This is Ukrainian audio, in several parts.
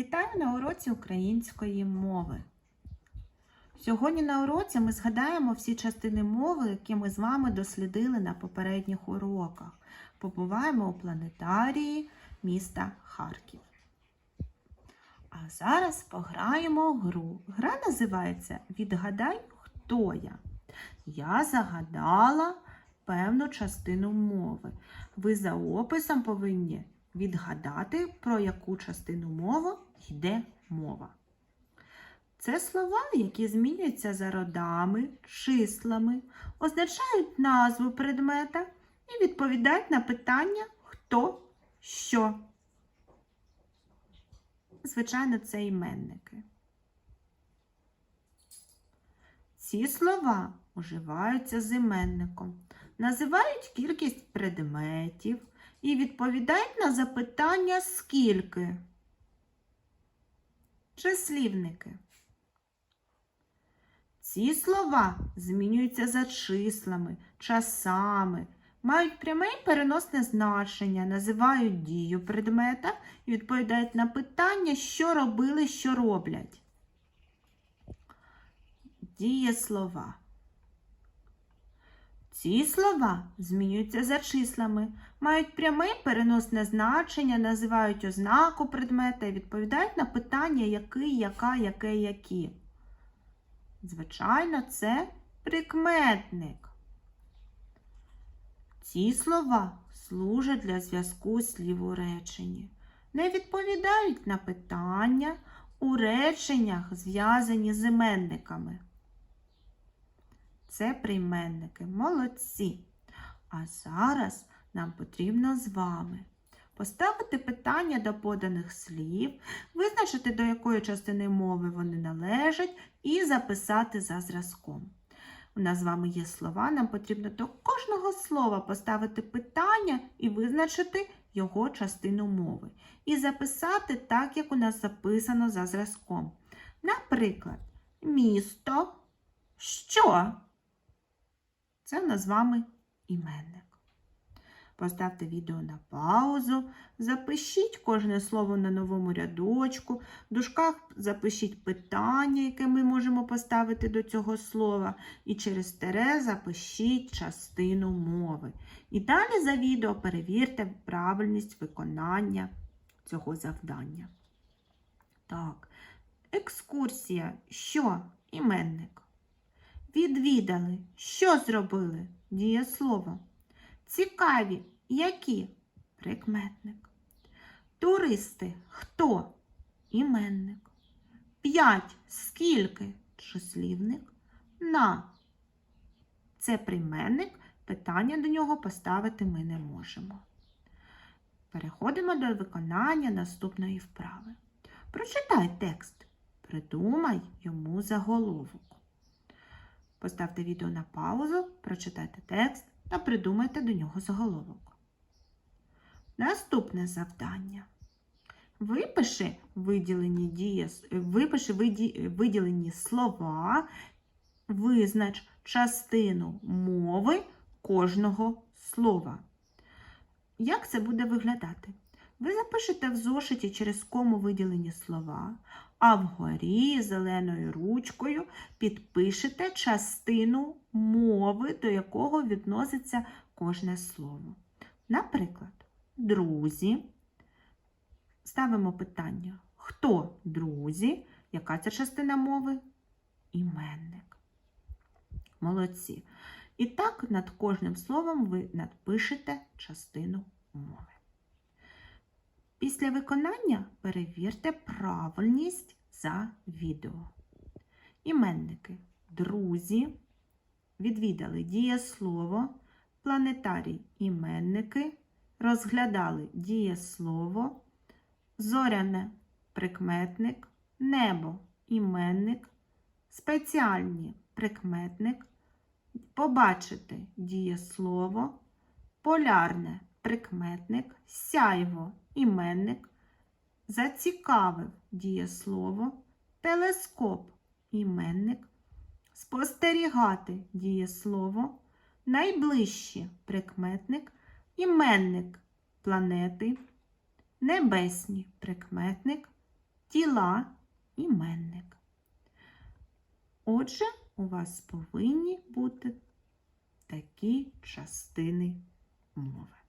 Вітаю на уроці української мови. Сьогодні на уроці ми згадаємо всі частини мови, які ми з вами дослідили на попередніх уроках. Побуваємо у планетарії міста Харків. А зараз пограємо гру. Гра називається Відгадай, хто я. Я загадала певну частину мови. Ви за описом повинні відгадати, про яку частину мови йде мова. Це слова, які змінюються за родами, числами, означають назву предмета і відповідають на питання хто, що. Звичайно, це іменники. Ці слова уживаються з іменником, називають кількість предметів і відповідають на запитання скільки. Числівники. Ці слова змінюються за числами, часами, мають пряме і переносне значення, називають дію предмета і відповідають на питання, що робили, що роблять. Дієслова. Ці слова змінюються за числами, мають пряме переносне значення, називають ознаку предмета і відповідають на питання який, яка, яке, які. Звичайно, це прикметник. Ці слова служать для зв'язку слів у реченні. Не відповідають на питання у реченнях, зв'язані з іменниками. Це прийменники. Молодці. А зараз нам потрібно з вами поставити питання до поданих слів, визначити, до якої частини мови вони належать, і записати за зразком. У нас з вами є слова, нам потрібно до кожного слова поставити питання і визначити його частину мови. І записати так, як у нас записано за зразком. Наприклад, місто що? Це в нас з вами іменник. Поставте відео на паузу, запишіть кожне слово на новому рядочку, в дужках запишіть питання, яке ми можемо поставити до цього слова, і через тере запишіть частину мови. І далі за відео перевірте правильність виконання цього завдання. Так, екскурсія. Що? Іменник. Відвідали. Що зробили? Дієслово. Цікаві. Які? Прикметник. Туристи. Хто? Іменник. П'ять. Скільки? Числівник. На. Це прийменник. Питання до нього поставити ми не можемо. Переходимо до виконання наступної вправи. Прочитай текст. Придумай йому заголовок. Поставте відео на паузу, прочитайте текст та придумайте до нього заголовок. Наступне завдання. Випиши виділені, дії, випиши виді, виділені слова, визнач частину мови кожного слова. Як це буде виглядати? Ви запишете в зошиті через кому виділені слова, а вгорі зеленою ручкою підпишете частину мови, до якого відноситься кожне слово. Наприклад, друзі. Ставимо питання: хто друзі? Яка це частина мови? Іменник. Молодці. І так над кожним словом ви надпишете частину мови. Після виконання перевірте правильність за відео. Іменники, друзі, відвідали дієслово, планетарій іменники, розглядали дієслово, зоряне прикметник, небо іменник, спеціальні прикметник, побачити дієслово, полярне прикметник, сяйво іменник, зацікавив дієслово, телескоп іменник, спостерігати дієслово, найближче прикметник, іменник планети, небесні прикметник, тіла, іменник. Отже, у вас повинні бути такі частини мови.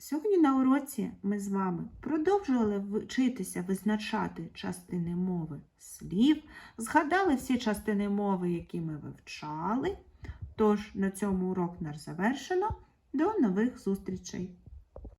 Сьогодні на уроці ми з вами продовжували вчитися визначати частини мови слів, згадали всі частини мови, які ми вивчали. Тож на цьому урок наш завершено. До нових зустрічей!